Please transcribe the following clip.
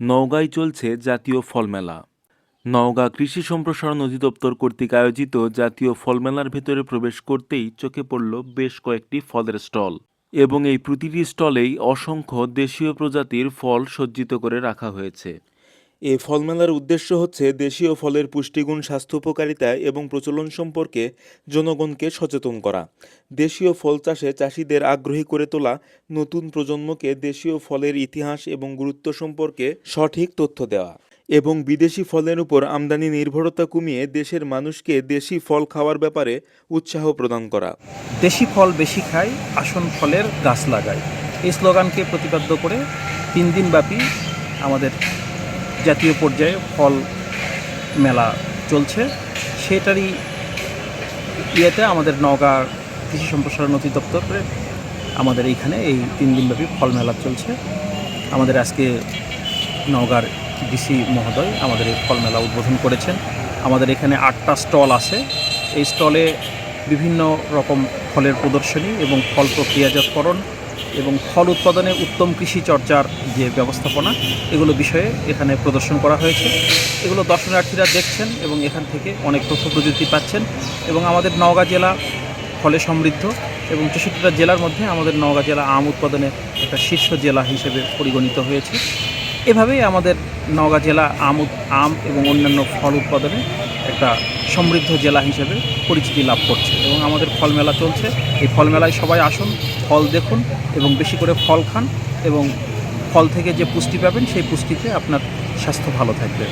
নওগাঁয় চলছে জাতীয় ফলমেলা। নওগাঁ কৃষি সম্প্রসারণ অধিদপ্তর কর্তৃক আয়োজিত জাতীয় ফলমেলার ভেতরে প্রবেশ করতেই চোখে পড়ল বেশ কয়েকটি ফলের স্টল এবং এই প্রতিটি স্টলেই অসংখ্য দেশীয় প্রজাতির ফল সজ্জিত করে রাখা হয়েছে। এ ফল মেলার উদ্দেশ্য হচ্ছে দেশীয় ফলের পুষ্টিগুণ, স্বাস্থ্য উপকারিতা এবং প্রচলন সম্পর্কে জনগণকে সচেতন করা। দেশীয় ফল চাষে চাষিদের আগ্রহী করে তোলা নতুন প্রজন্মকে দেশীয় ফলের ইতিহাস এবং গুরুত্ব সম্পর্কে সঠিক তথ্য দেওয়া এবং বিদেশি ফলের উপর আমদানি নির্ভরতা কমিয়ে দেশের মানুষকে দেশি ফল খাওয়ার ব্যাপারে উৎসাহ প্রদান করা। দেশি ফল বেশি খাই আসন ফলের গাছ লাগাই এই স্লোগানকে প্রতিপাদ্য করে তিন দিনব্যাপী আমাদের জাতীয় পর্যায়ে ফল মেলা চলছে। সেটারই ইয়েতে আমাদের নওগাঁ কৃষি সম্প্রসারণ অধিদপ্তরে আমাদের এইখানে এই তিন দিনব্যাপী ফল মেলা চলছে। আমাদের আজকে নওগাঁর ডিসি মহোদয় আমাদের এই ফল মেলা উদ্বোধন করেছেন। আমাদের এখানে আটটা স্টল আছে। এই স্টলে বিভিন্ন রকম ফলের প্রদর্শনী এবং ফল প্রক্রিয়াজাতকরণ এবং ফল উৎপাদনে উত্তম কৃষি চর্চার যে ব্যবস্থাপনা, এগুলো বিষয়ে এখানে প্রদর্শন করা হয়েছে। এগুলো দর্শনার্থীরা দেখছেন এবং এখান থেকে অনেক তথ্য প্রযুক্তি পাচ্ছেন এবং আমাদের নওগাঁ জেলা ফলে সমৃদ্ধ এবং চৌষট্টিটা জেলার মধ্যে আমাদের নওগাঁ জেলা আম উৎপাদনে একটা শীর্ষ জেলা হিসেবে পরিগণিত হয়েছে। এভাবেই আমাদের নওগাঁ জেলা আম আম এবং অন্যান্য ফল উৎপাদনে একটা সমৃদ্ধ জেলা হিসেবে পরিচিতি লাভ করছে এবং আমাদের ফল মেলা চলছে। এই ফল মেলায় সবাই আসুন, ফল দেখুন এবং বেশি করে ফল খান এবং ফল থেকে যে পুষ্টি পাবেন সেই পুষ্টিতে আপনার স্বাস্থ্য ভালো থাকবে।